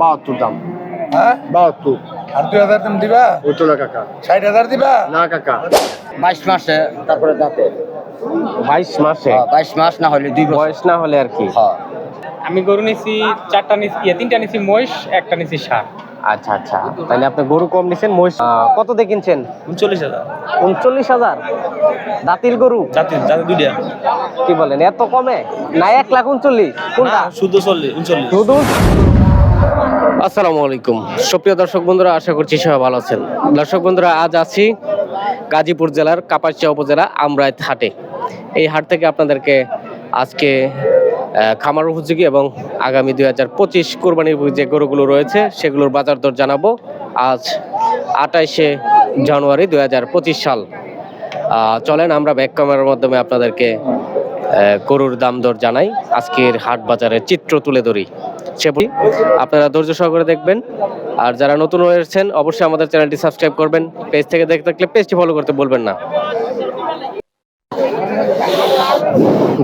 বাহাত্তর দাম। হ্যাঁ? বাহাত্তর। আর দুই হাজার তুমি দিবা? ওইতো না কাকা। ষাট হাজার দিবা? না কাকা। বাইশ মাসে তারপরে দাঁতে। বাইশ মাসে? বাইশ মাস না হলে দুই বয়স না হলে আর কি? হ্যাঁ। আমি গরু নিছি চারটা নিছি তিনটা নিছি মহিষ একটা নিছি ষাট। আচ্ছা আচ্ছা। তাহলে আপনি গরু কম নিছেন মহিষ কত দিয়ে কিনছেন? উনচল্লিশ হাজার। উনচল্লিশ হাজার? দাতিল গরু? জাতি জাতি দুইটা। কি বলেন এত কমে? না এক লাখ উনচল্লিশ। কোনটা? শুদ্ধ চল্লিশ উনচল্লিশ। শুধু আসসালামু আলাইকুম। সুপ্রিয় দর্শক বন্ধুরা, আশা করছি সবাই ভালো আছেন। দর্শক বন্ধুরা, আজ আছি গাজীপুর জেলার কাপাসিয়া উপজেলা আমরাইত হাটে। এই হাট থেকে আপনাদেরকে আজকে খামার উপযোগী এবং আগামী দুই হাজার পঁচিশ কোরবানির যে গরুগুলো রয়েছে, সেগুলোর বাজার দর জানাব আজ আঠাইশে জানুয়ারি দুই হাজার পঁচিশ সাল। চলেন আমরা ব্যাক ক্যামেরার মাধ্যমে আপনাদেরকে গরুর দাম দর জানাই। আজকের হাট বাজারের চিত্র তুলে ধরি। সে আপনারা ধৈর্য সহকারে দেখবেন। আর যারা নতুন হয়েছেন অবশ্যই আমাদের চ্যানেলটি সাবস্ক্রাইব করবেন। পেজ থেকে দেখতে থাকলে পেজটি ফলো করতে বলবেন না।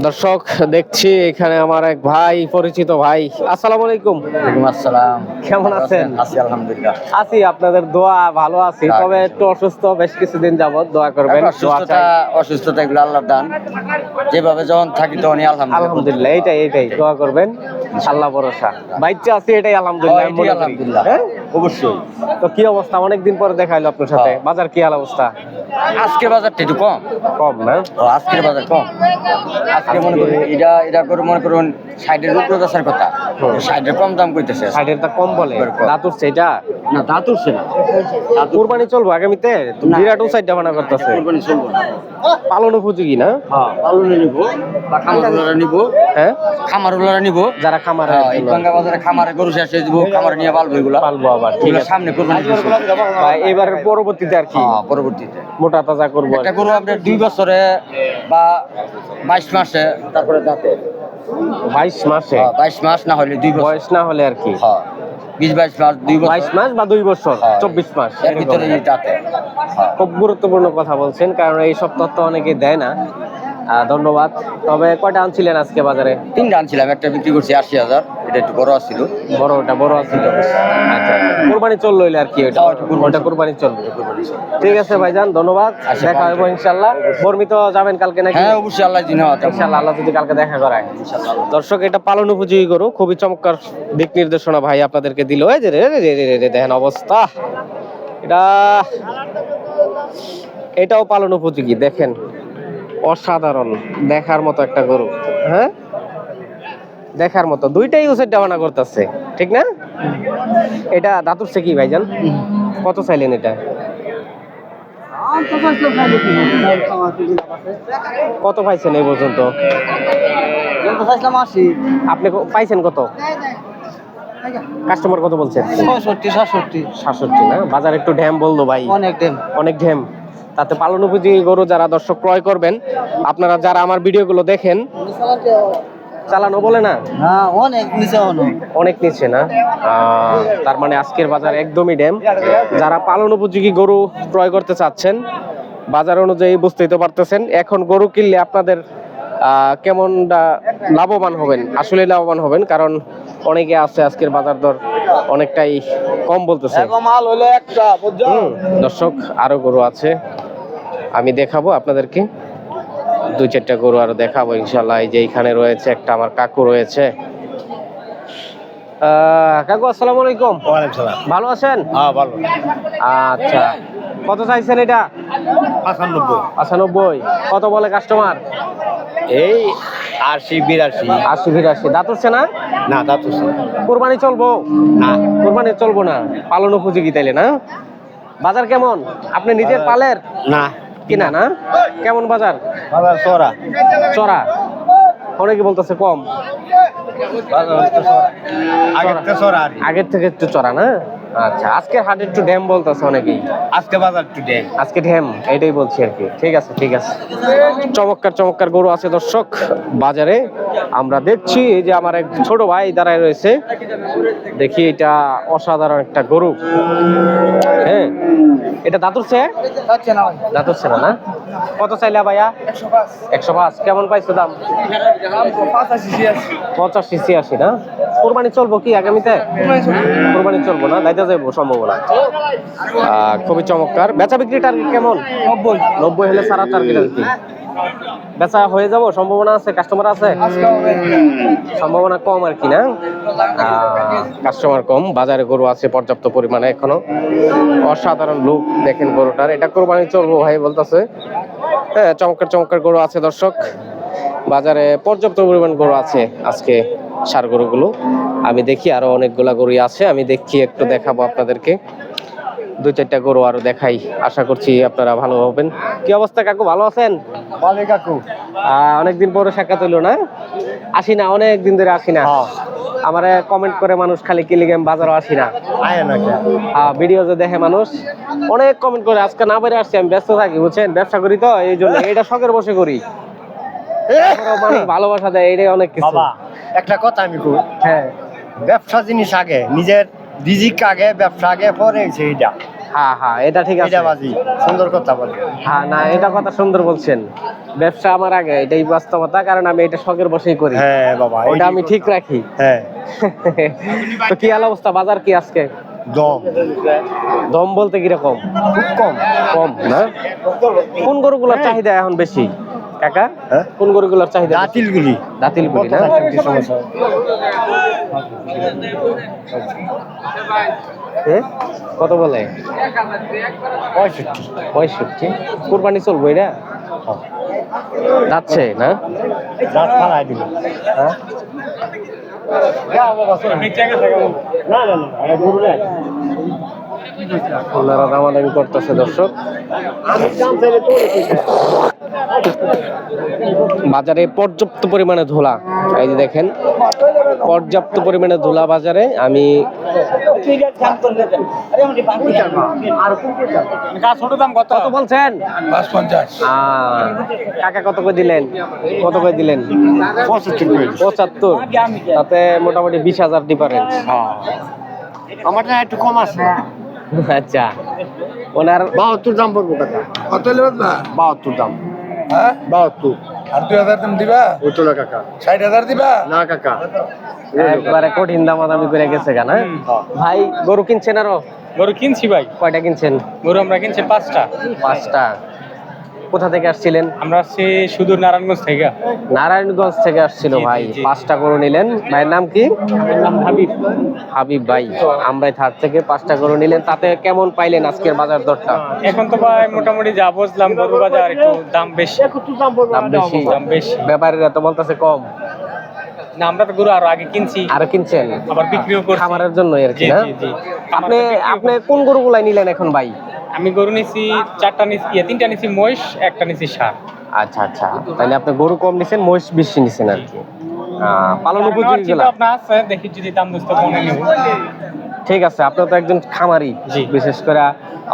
দর্শক দেখছি এখানে আমার এক ভাই পরিচিত ভাই। আসসালামু আলাইকুম। আসসালাম। কেমন আছেন? আছি আলহামদুলিল্লাহ। আছি আপনাদের দোয়া ভালো আছি। তবে একটু অসুস্থ বেশ কিছুদিন যাবত দোয়া করবেন অসুস্থতা অসুস্থতা এগুলো আল্লাহর দান। যেভাবে যখন থাকি তখনই আলহামদুলিল্লাহ। আলহামদুলিল্লাহ এইটাই এইটাই। দোয়া করবেন আল্লাহ ভরসা। বাইচে আছি এটাই আলহামদুলিল্লাহ। আলহামদুলিল্লাহ। হ্যাঁ? অবশ্যই। তো কি অবস্থা? অনেকদিন পরে দেখাইলো আপনার সাথে। হ্যাঁ। বাজার কি হাল অবস্থা? আজকে বাজারটা একটু কম। কম না? ও, আজকের বাজার কম। আজকে মনে করুন এটা এটা করে মনে করুন সাইডের উপরে আসার কথা সাইডের কম দাম কইতেছে। সাইডের তা কম বলে। দাঁতুর সেটা না তা তুলছে না। কুরবানি চলবো আগামীতে। বিরাট সাইডটা বানা করতেছে। কোরবানি চলবো পালন উপযোগী না? হ্যাঁ পালনে নিব বা খামারুলারা নিব। হ্যাঁ? খামারুলারা নিব। যারা খামার হ্যাঁ, এই গঙ্গা বাজারে খামারে গরু শেষ হয়ে দিব খামারে নিয়ে পালবো এগুলা। পালবো আবার ঠিক আছে। সামনে কোরবানি এবার পরবর্তীতে আর কি? হ্যাঁ পরবর্তীতে। মোটা তাজা করব একটা। গরু আপনার দুই বছরে বা বাইশ মাসে তারপরে দাঁতে? বাইশ মাসে? হ্যাঁ, বাইশ মাস না হলে দুই বছর। বয়স না হলে আর কি? হ্যাঁ বিশ বাইশ মাস দুই বছর। বাইশ মাস বা দুই বছর? হ্যাঁ। চব্বিশ মাস এর ভিতরে দাঁতে। খুব গুরুত্বপূর্ণ কথা বলছেন কারণ এই সব তথ্য অনেকে দেয় না। ধন্যবাদ। তবে কয়টা আনছিলেন আজকে বাজারে? তিনটা আনছিলাম একটা বিক্রি করছি আশি হাজার এটা একটু বড় আসছিল বড় ওটা বড় আছিল। আচ্ছা। কোরবানি চলল হইলে আর কি ওটা হ্যাঁ, কুরবানি চলবে। ঠিক আছে ভাইজান ধন্যবাদ। আচ্ছা, দেখা হবে ইনশাল্লাহ। বর্মিত যাবেন কালকে নাকি? হ্যাঁ অবশ্যই আল্লাহ দিন ইনশাল্লাহ আল্লাহ যদি কালকে দেখা করায়। দর্শক এটা পালন উপযোগী গরু। খুবই চমৎকার দিক নির্দেশনা ভাই আপনাদেরকে দিল। এই যে রে রে রে রে রে রে দেখেন অবস্থা। এটা এটাও পালন উপযোগী দেখেন। অসাধারণ দেখার মতো একটা গরু। হ্যাঁ? দেখার মতো। দুইটাই উসের ডাবানা করতেছে। ঠিক না? এটা দাঁতুরছে কি ভাইজান। কত চাইলেন এটা? কত পাইছেন এই পর্যন্ত? আপনি পাইছেন কত? কাস্টমার কত বলছেন? সাতষট্টি। সাতষট্টি না? বাজার একটু ড্যাম বলল ভাই। অনেক দিন অনেক ঢেম তাতে পালন উপযোগী গরু যারা দর্শক ক্রয় করবেন আপনারা যারা আমার ভিডিওগুলো দেখেন চালানো বলে না? হ্যাঁ অনেক নিচে অনেক নিচে না? তার মানে আজকের বাজার একদমই ড্যাম। যারা পালন উপযোগী গরু ক্রয় করতে চাচ্ছেন বাজার অনুযায়ী বুঝতেই তো পারতেছেন এখন গরু কিনলে আপনাদের কেমনটা লাভবান হবেন? আসলে লাভবান হবেন কারণ অনেকে আছে আজকের বাজার দর অনেকটাই কম বলতেছে। একটা দর্শক আরও গরু আছে। আমি দেখাবো আপনাদেরকে। দুই চারটা গরু আরও দেখাবো ইনশাল্লাহ এই যে এইখানে রয়েছে একটা আমার কাকু রয়েছে। কাকু আসসালামু আলাইকুম। ভালো আছেন? হ্যাঁ ভালো। আচ্ছা। কত চাইছেন এটা? পাঁচানব্বই কত বলে কাস্টমার এই আশি বিরাশি। আশি বিরাশি। দাঁতছে না? না তা তো কোরবানি চলবো? না। কোরবানি চলবো না। পালন উপযোগী তাইলে না? বাজার কেমন? আপনি নিজের পালের? না। কিনা না? কেমন বাজার? চড়া। চড়া। অনেকে বলতেছে কম? আগের থেকে চড়া না? আচ্ছা আজকের হাটে একটু ড্যাম বলতেছে অনেকেই। আজকে বাজার একটু দেন আজকে ড্যাম এটাই বলছি আর কি। ঠিক আছে ঠিক আছে। চমৎকার চমৎকার গরু আছে দর্শক বাজারে আমরা দেখছি এই যে আমার এক ছোট ভাই দাঁড়ায় রয়েছে। দেখি এটা অসাধারণ একটা গরু। হ্যাঁ এটা দাঁতুরছে দাঁতুরছে না না? কত চাইলা ভাইয়া? একশো পাঁচ। কেমন পাইছো দাম? পঁচাশি ছিয়াশি না? কোরবানি চলবো কি আগামীতে? কোরবানি চলবো। না? দায়িত্ব যাব সম্ভাবনা। খুবই চমৎকার। বেচা বিক্রি টার্গেট কেমন? নব্বই। নব্বই হলে সারা টার্গেট আর কি? বেচা হয়ে যাব সম্ভাবনা আছে? কাস্টমার আছে? সম্ভাবনা কম আর কি না? কাস্টমার কম। বাজারে গরু আছে পর্যাপ্ত পরিমাণে এখনও। অসাধারণ লুক দেখেন গরুটার। এটা কোরবানি চলবো ভাই বলতেছে। হ্যাঁ চমৎকার চমৎকার গরু আছে দর্শক। বাজারে পর্যাপ্ত পরিমাণ গরু আছে আজকে। সার গরুগুলো আমি দেখি আরও অনেকগুলা গরু আছে আমি দেখি একটু দেখাবো আপনাদেরকে। দুই চারটা গরু আরও দেখাই আশা করছি আপনারা ভালো হবেন। কি অবস্থা কাকু ভালো আছেন? কাকু। অনেকদিন পরে সাক্ষাৎ হইল না? আসি না অনেক দিন ধরে আসি না। আমার কমেন্ট করে মানুষ খালি কিলিগেম বাজারও আসি না। ভিডিও যে দেখে মানুষ অনেক কমেন্ট করে আজকে না বেড়ে আসছি আমি ব্যস্ত থাকি বুঝছেন? ব্যবসা করি তো এই জন্য এটা শখের বসে করি। মানুষ ভালোবাসা দেয় এটাই অনেক কিছু। বাবা একটা কথা আমি কই? হ্যাঁ। ব্যবসা জিনিস আগে নিজের রিজিক আগে ব্যবসা আগে পরে সেইটা হ্যাঁ হ্যাঁ এটা ঠিক আছে। এটা বাজি সুন্দর কথা বলে। হ্যাঁ না এটা কথা সুন্দর বলছেন। ব্যবসা আমার আগে এটাই বাস্তবতা কারণ আমি এটা শখের বসেই করি। হ্যাঁ বাবা ওটা আমি ঠিক রাখি। হ্যাঁ। তো কি হাল অবস্থা? বাজার কি আজকে? দম। দম বলতে কীরকম? খুব কম। কম না? কোন গরুগুলোর চাহিদা এখন বেশি? কাকা? হ্যাঁ? কোন গরুগুলোর চাহিদা? দাঁতিলগুলি। দাঁতিল গুলি না সমস্যা? কত বলে? পঁয়ষট্টি। পঁয়ষট্টি? কুরবানি চলবো এটা যাচ্ছে না? হ্যাঁ? না না। ওনারা দামাদামি করতেছে দর্শক। বাজারে পর্যাপ্ত পরিমাণে ধুলা এই যে দেখেন পর্যাপ্ত পরিমাণে ধুলা বাজারে আমি কত বলছেন? কাকা কত করে দিলেন? কত করে দিলেন? পঁচাত্তর। পঁচাত্তর তাতে মোটামুটি বিশ হাজার ডিফারেন্স। আমারটা একটু কম আছে আচ্ছা। ওনার বাহাত্তর দাম পড়ব কাকা। কত বাহাত্তর দাম। হ্যাঁ? বাহাত্তর। আর দুই হাজার তুমি দিবা? না কাকা। ষাট হাজার দিবা? না কাকা। একবারে কঠিন দামাদামি করে গেছে কেন ভাই গরু কিনছেন আরও? গরু কিনছি ভাই। কয়টা কিনছেন? গরু আমরা কিনছি পাঁচটা। পাঁচটা। কোথা থেকে আসছিলেন? আমরা আসছি সুদূর নারায়ণগঞ্জ থেকে। নারায়ণগঞ্জ থেকে আসছিল ভাই পাঁচটা গরু নিলেন। ভাইয়ের নাম কি? নাম হাবিব। হাবিব ভাই আমরাই থার থেকে পাঁচটা গরু নিলেন। তাতে কেমন পাইলেন আজকের বাজার দরটা? এখন তো ভাই মোটামুটি যা বুঝলাম গরু বাজার একটু দাম বেশি। দাম বেশি? দাম বেশি। ব্যাপারীরা তো বলতেছে কম। না আমরা তো গরু আরও আগে কিনছি। আরও কিনছেন? আবার বিক্রিও করছি। খামারের জন্য আর কি না? আপনি আপনি কোন গরুগুলাই নিলেন এখন ভাই? আমি গরু নিছি চারটা নিছি ইয়ে, তিনটা নিছি মহিষ একটা নিছি সার আচ্ছা আচ্ছা। তাহলে আপনি গরু কম নিছেন মহিষ বেশি নিছেন আর কি। পালন উপযোগী গুলা আপনার আছে দেখি যদি দাম দোস্ত কমে নেব ঠিক আছে আপনি তো একজন খামারি। বিশেষ করে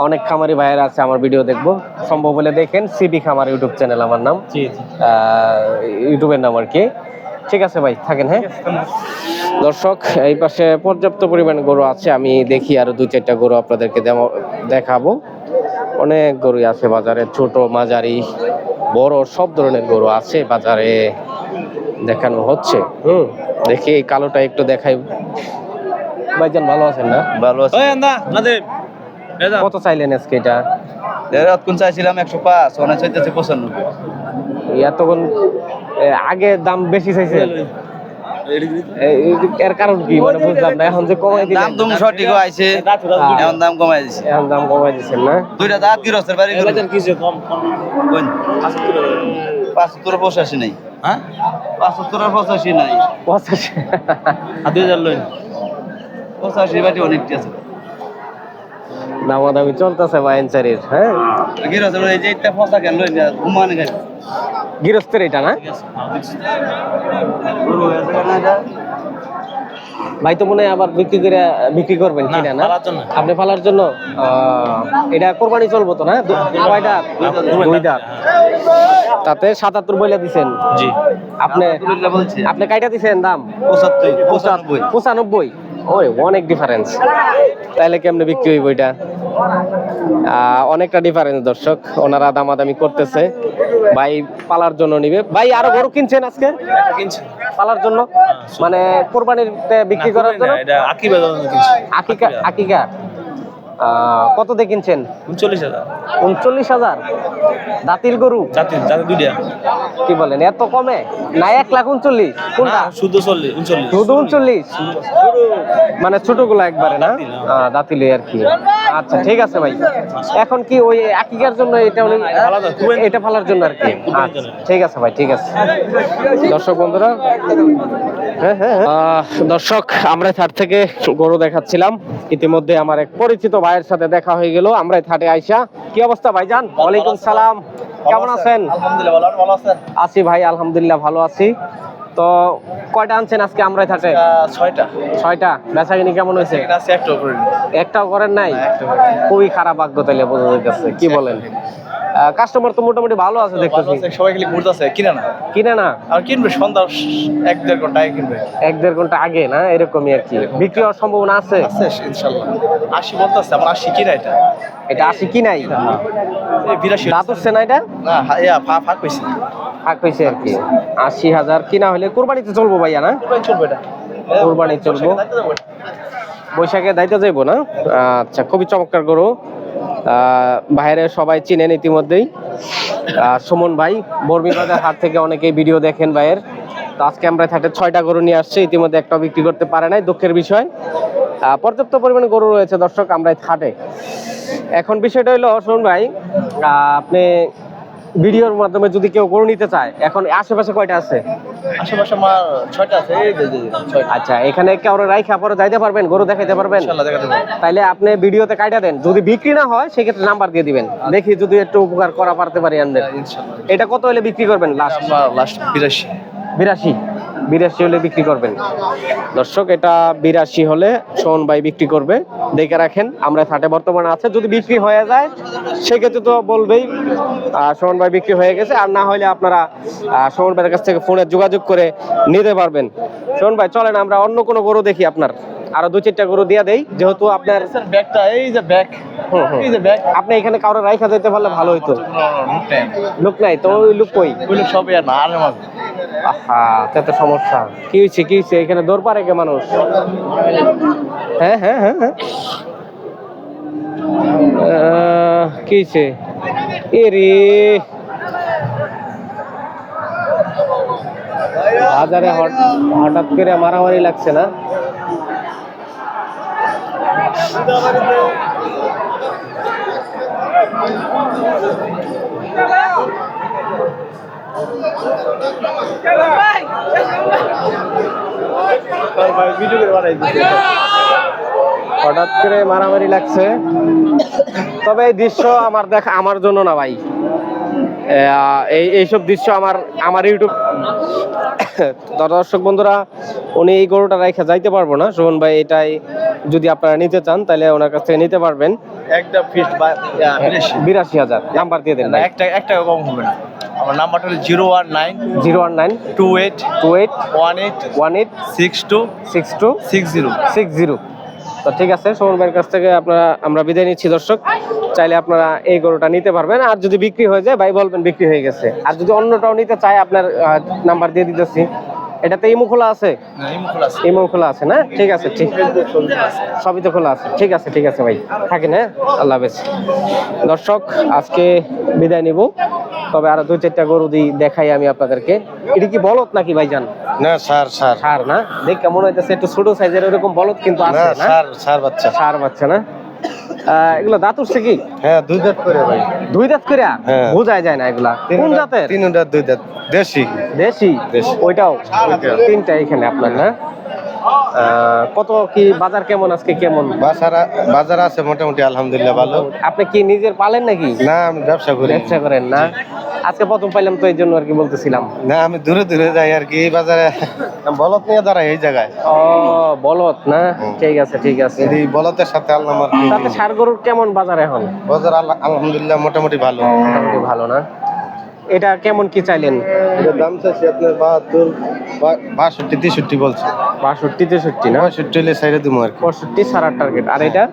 অনেক খামারি ভাইয়েরা আছে আমার ভিডিও দেখব। সম্ভব হলে দেখেন সিবি খামার ইউটিউব চ্যানেল আমার নাম। জি জি। আহ, ইউটিউবের নাম আর কি। ঠিক আছে ভাই থাকেন হ্যাঁ? দর্শক এই পাশে পর্যাপ্ত পরিমাণ গরু আছে। আমি দেখি আরও দুই চারটা গরু আপনাদেরকে দেখাবো। অনেক গরু আছে বাজারে ছোট মাঝারি বড় সব ধরনের গরু আছে বাজারে দেখানো হচ্ছে। হুম দেখি এই কালোটা একটু দেখাই। ভাইজান ভালো আছেন না? ভালো আছে। কত চাইলেন আজকে এটা? কোন চাইছিলাম একশো পাঁচ অনেক চাইতেছে পঁচানব্বই। এতক্ষণ এ, আগে দাম বেশি চাইছে এর কারণ কি? মানে বুঝলাম না এখন যে কমাই দিলেন। দাম তুমি সঠিক আইছে এখন দাম কমাই দিছে। এখন দাম কমাই না? দুইটা দাঁত বাড়ি কোন? পাঁচাত্তর পঁচাশি নাই। হ্যাঁ? পাঁচাত্তর আর পঁচাশি নাই। পঁচাশি। আর দুই হাজার লইন পঁচাশি বাটি অনেকটি আছে। দামাদামি চলতেছে হ্যাঁ? এই যে একটা পঁচা কেন লইন ঘুমানে গেছে গৃহস্থের এটা না? ভাই তো মনে হয় আবার বিক্রি করে বিক্রি করবেন কিনা না? আপনি ফালার জন্য? এটা কোরবানি চলবো তো না? কয়টা তাতে সাতাত্তর বইলা দিছেন। জি। আপনি আপনি কাইটা দিছেন দাম? পঁচাত্তর পঁচানব্বই। ওই অনেক ডিফারেন্স তাইলে কেমনে বিক্রি হইব এটা? আহ, অনেকটা ডিফারেন্স দর্শক। ওনারা দামাদামি করতেছে। ভাই পালার জন্য নিবে। ভাই আরও গরু কিনছেন আজকে? পালার জন্য? মানে কোরবানিতে বিক্রি করার জন্য? আকিকা আকিকা? কত দিয়ে কিনছেন? উনচল্লিশ হাজার। উনচল্লিশ হাজার? দাতিল গরু? দুইটা। কি বলেন এত কমে? না এক লাখ উনচল্লিশ। কোনটা? শুদ্ধ চল্লিশ উনচল্লিশ। শুধু উনচল্লিশ? মানে ছোটগুলো একবারে না? আহ, দাঁতিলে আর কি। আচ্ছা ঠিক আছে ভাই। এখন কি ওই আকিকার জন্য এটা উনি এটা ফালার জন্য আর কি। আচ্ছা, ঠিক আছে ভাই ঠিক আছে। দর্শক বন্ধুরা হ্যাঁ হ্যাঁ হ্যাঁ। দর্শক আমরা থাট থেকে গরু দেখাচ্ছিলাম। ইতিমধ্যে আমার এক পরিচিত ভাইয়ের সাথে দেখা হয়ে গেল। আমরা থাটে আইসা কি অবস্থা ভাইজান? ওয়ালাইকুম সালাম। কেমন আছেন? আলহামদুলিল্লাহ ভালো ভালো আছেন? আছি ভাই আলহামদুলিল্লাহ ভালো আছি। তো কয়টা আনছেন আজকে আমরা থাকে ছয়টা। ছয়টা। বেচা কিনি কেমন হয়েছে? একটাও করেন। নাই? খুবই খারাপ ভাগ্য তাইলে বোঝা যাইতেছে। কি বলেন? কাস্টমার তো মোটামুটি ভালো আছে দেখতেছি। সবাই খালি ঘুরতেছে কিনে না। কিনে না? আর কিনবে সন্ধ্যা এক দেড় ঘণ্টা আগে কিনবে। এক দেড় ঘণ্টা আগে না? এরকমই আর কি। বিক্রি হওয়ার সম্ভাবনা আছে? আছে ইনশাল্লাহ। আশি বলতেছে আমার আশি কিনা এটা। এটা আসি কি নাই এই বিরাশি দাঁত উঠছে না এটা? না ইয়া ফা- ফাঁক হয়েছে ফাঁক হয়েছে আর কি। আশি হাজার কিনা হলে কোরবানিতে চলবো ভাইয়া না? চলবে এটা। কোরবানি চলবো। বৈশাখে দায়িত্ব যাইবো না? আচ্ছা খুবই চমৎকার গরু। বাইরে সবাই চিনেন ইতিমধ্যেই। সুমন ভাই বর্মীবাজার হাট থেকে অনেকে ভিডিও দেখেন ভাইয়ের। তো আজকে আমরা থাকতে ছয়টা গরু নিয়ে আসছে, ইতিমধ্যে একটা বিক্রি করতে পারে নাই, দুঃখের বিষয়। পর্যাপ্ত পরিমাণে গরু রয়েছে দর্শক আমরা হাটে এখন বিষয়টা হলো, সুমন ভাই আপনি ভিডিওর মাধ্যমে যদি কেউ গরু নিতে চায় এখন আশেপাশে কয়টা আছে? আশেপাশে আমার ছয়টা আছে আচ্ছা এখানে কাউরে রাইখা পরে যাইতে পারবেন? গরু দেখাইতে পারবেন? তাইলে আপনি ভিডিওতে কাটা দেন। যদি বিক্রি না হয় সেক্ষেত্রে নাম্বার দিয়ে দিবেন। দেখি যদি একটু উপকার করা পারতে পারি আমাদের এটা কত হলে বিক্রি করবেন লাস্ট লাস্ট বিরাশি। বিরাশি। বিরাশি হলে বিক্রি করবেন। দর্শক, এটা বিরাশি হলে সোহন ভাই বিক্রি করবে। দেখে রাখেন, আমরা থাটে বর্তমানে আছে। যদি বিক্রি হয়ে যায়, সেক্ষেত্রে তো বলবেই সোহন ভাই বিক্রি হয়ে গেছে। আর না হলে আপনারা সোহন ভাইয়ের কাছ থেকে ফোনে যোগাযোগ করে নিতে পারবেন। সোহন ভাই, চলেন, আমরা অন্য কোনো গরু দেখি আপনার। আরও দু চারটা গরু দিয়ে দেই যেহেতু আপনার ব্যাগটা এই যে ব্যাগ। এই যে ব্যাগ। আপনি এখানে কারও রাইখা যেতে পারলে ভালো হইতো। লোক নাই। তো ওই লোক কই? ওইগুলো সব ইয়ার না আর মাঝে। আহা তা সমস্যা। কি হয়েছে কি হয়েছে এখানে দৌড় পারে কে মানুষ? হ্যাঁ হ্যাঁ হ্যাঁ হ্যাঁ। কি হয়েছে এ রে। বাজারে হঠাৎ করে মারামারি লাগছে না? হঠাৎ করে মারামারি লাগছে। তবে এই দৃশ্য আমার দেখা আমার জন্য না ভাই। এই এইসব দৃশ্য আমার আমার ইউটিউব দর্শক বন্ধুরা উনি এই গরুটা রেখে যাইতে পারব না। শোভন ভাই এটাই যদি আপনারা নিতে চান তাহলে ওনার কাছ থেকে নিতে পারবেন। একটা ফিস্ট বা বিরাশি। হাজার। নাম্বার দিয়ে দেন না একটা একটা কম হবে না। আমার নাম্বারটা হলো zero one nine zero one nine two eight two eight one eight one eight six two six two six zero. Six zero. তো ঠিক আছে সোমন ভাইয়ের কাছ থেকে আপনারা আমরা বিদায় নিচ্ছি দর্শক। চাইলে আপনারা এই গরুটা নিতে পারবেন। আর যদি বিক্রি হয়ে যায় ভাই বলবেন বিক্রি হয়ে গেছে। আর যদি অন্যটাও নিতে চায় আপনার নাম্বার দিয়ে দিতেছি। এটাতে ইমো খোলা আছে। ইমো খোলা আছে না? ঠিক আছে ঠিক। সবই তো খোলা আছে। ঠিক আছে ঠিক আছে ভাই। থাকেন হ্যাঁ? আল্লাহ হাফেজ। দর্শক আজকে বিদায় নিব। তবে আরও দুই চারটা গরু দিই দেখাই আমি আপনাদেরকে। এটা কি বলত নাকি ভাইজান? না সার সার। সার না? দেখ কেমন হইতেছে একটু ছোট সাইজের ওরকম বলত কিন্তু আছে না? সার সার বাচ্চা। সার বাচ্চা না? এগুলো দাঁত উঠছে কি? হ্যাঁ দুই দাঁত করে ভাই। দুই দাঁত করে হ্যাঁ। বোঝাই যায় না এগুলা। কোন জাতের? তিন দাঁত দুই দাঁত। দেশি। দেশি? দেশি। ওইটাও? তিনটা এখানে আপনার না? কত কি বাজার কেমন আজকে কেমন? বাজার বাজার আছে মোটামুটি আলহামদুলিল্লাহ ভালো। আপনি কি নিজের পালেন নাকি? না আমি ব্যবসা করি। ব্যবসা করেন না। আজকে প্রথম পাইলাম তো এই জন্য আর কি বলতেছিলাম। না আমি দূরে দূরে যাই আর কি এই বাজারে বলত নিয়ে দাঁড়াই এই জায়গায়। ও বলত না? ঠিক আছে ঠিক আছে। এই বলতের সাথে আল্লাহ তাতে সার গরুর কেমন বাজার এখন? বাজার আলহামদুলিল্লাহ মোটামুটি ভালো। মোটামুটি ভালো না? এটা কেমন কি চাইলেন? দাম চাইছি আপনার বাহাত্তর বাষট্টি তেষট্টি বলছে। বাষট্টি তেষট্টি না? বাষট্টি হলে সাইডে দিব আর পঁয়ষট্টি সারা টার্গেট আর এটা?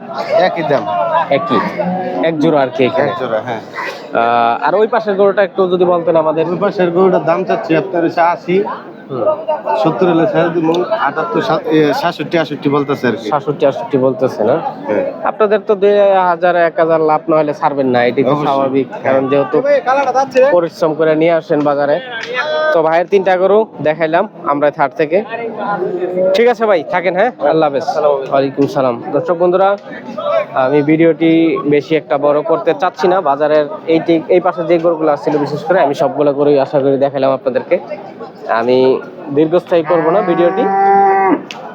একই দাম। একই। এক জোড়া আর কি এখানে? এক জোড়া হ্যাঁ। আর ওই পাশের গরুটা একটু যদি বলতেন আমাদের। ওই পাশের গরুটার দাম চাচ্ছি আপনার হচ্ছে আশি। সত্তর হলে আটাত্তর সাত- সাতষট্টি আষট্টি বলতেছে আর সাতষট্টি আটষট্টি বলতেছে না? হ্যাঁ। আপনাদের তো দুই হাজার এক হাজার লাভ না হলে ছাড়বেন না এটি তো স্বাভাবিক কারণ যেহেতু পরিশ্রম করে নিয়ে আসেন বাজারে। তো ভাইয়ের তিনটা গরু দেখাইলাম আমরা থার্ড থেকে। ঠিক আছে ভাই থাকেন হ্যাঁ? আল্লাহ হাফেজ। ওয়ালাইকুম সালাম। দর্শক বন্ধুরা আমি ভিডিওটি বেশি একটা বড় করতে চাচ্ছি না। বাজারের এইটি এই পাশে যে গরুগুলো আসছিল বিশেষ করে আমি সবগুলো গরুই আশা করি দেখাইলাম আপনাদেরকে। আমি দীর্ঘস্থায়ী করব না ভিডিওটি।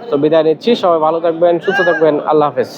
তো বিদায় নিচ্ছি সবাই ভালো থাকবেন সুস্থ থাকবেন আল্লাহ হাফেজ।